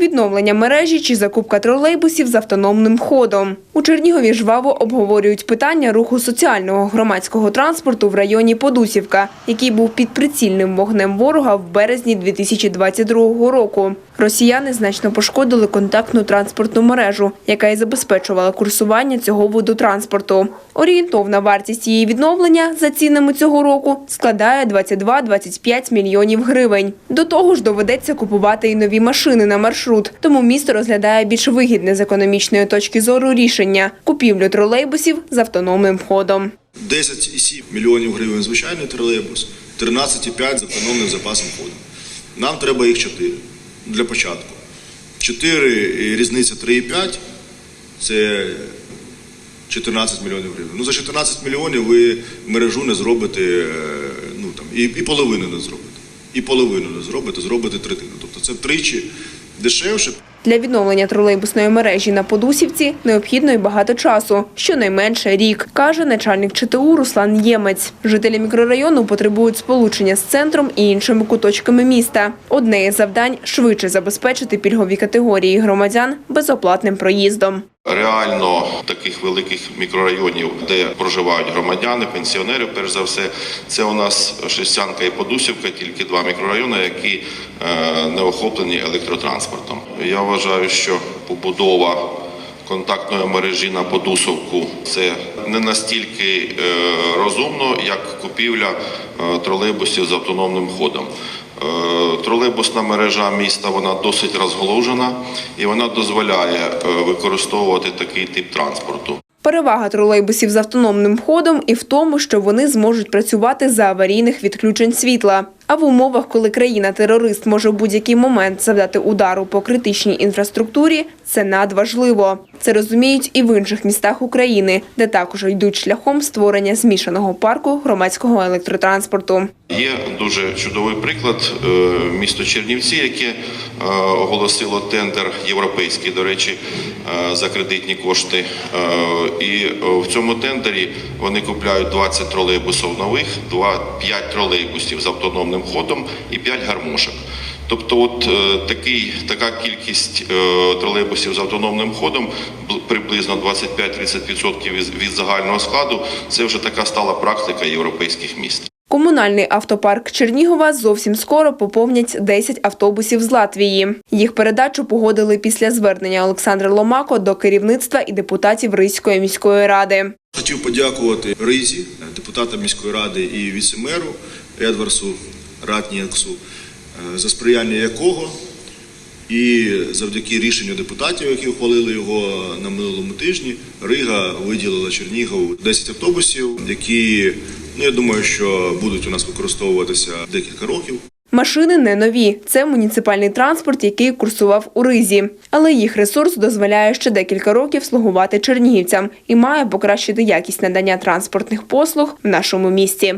відновлення мережі чи закупка тролейбусів з автономним ходом. У Чернігові жваво обговорюють питання руху соціального громадського транспорту в районі Подусівка, який був під прицільним вогнем ворога в березні 2022 року. Росіяни значно пошкодили контактну транспортну мережу, яка і забезпечувала курсування цього виду транспорту. Орієнтовна вартість її відновлення за цінами цього року складає 22-25 мільйонів гривень. До того ж доведеться купувати і нові машини на маршрут, тому місто розглядає більш вигідне з економічної точки зору рішення – купівлю тролейбусів з автономним ходом. 10,7 мільйонів гривень звичайний тролейбус, 13,5 з автономним запасом ходу. Нам треба їх 4 для початку. 4 і різниця 3,5 це 14 мільйонів гривень. Ну за 14 мільйонів ви мережу не зробите, е, ну там і, і половину не зробите. І половину не зробите, зробите третину. Тобто це втричі дешевше. Для відновлення тролейбусної мережі на Подусівці необхідно й багато часу, щонайменше рік, каже начальник ЧТУ Руслан Ємець. Жителі мікрорайону потребують сполучення з центром і іншими куточками міста. Одне із завдань – швидше забезпечити пільгові категорії громадян безоплатним проїздом. Реально таких великих мікрорайонів, де проживають громадяни, пенсіонери, перш за все, це у нас Шестянка і Подусівка, тільки два мікрорайони, які е, не охоплені електротранспортом. Я вважаю, що побудова контактної мережі на Подусовку це не настільки е, розумно, як купівля е, тролейбусів з автономним ходом. Е, Тролейбусна мережа міста вона досить розголожена і вона дозволяє використовувати такий тип транспорту. Перевага тролейбусів з автономним ходом і в тому, що вони зможуть працювати за аварійних відключень світла. А в умовах, коли країна-терорист може в будь-який момент завдати удару по критичній інфраструктурі, це надважливо. Це розуміють і в інших містах України, де також йдуть шляхом створення змішаного парку громадського електротранспорту. Є дуже чудовий приклад е, місто Чернівці, яке оголосило тендер європейський, до речі, е, за кредитні кошти. Е, І е, в цьому тендері вони купляють 20 тролейбусів нових, 2, 5 тролейбусів з автономним ходом і 5 гармошок. Тобто, от е, такий, така кількість е, тролейбусів з автономним ходом, бл- приблизно 25-30% від, від загального складу, це вже така стала практика європейських міст. Комунальний автопарк Чернігова зовсім скоро поповнять 10 автобусів з Латвії. Їх передачу погодили після звернення Олександра Ломако до керівництва і депутатів Ризької міської ради. Хотів подякувати Ризі, депутатам міської ради і віце-меру Едварсу Ратніаксу, е, за сприяння якого і завдяки рішенню депутатів, які ухвалили його на минулому тижні, Рига виділила Чернігову 10 автобусів, які ну я думаю, що будуть у нас використовуватися декілька років. Машини не нові. Це муніципальний транспорт, який курсував у Ризі. Але їх ресурс дозволяє ще декілька років слугувати чернігівцям і має покращити якість надання транспортних послуг в нашому місті.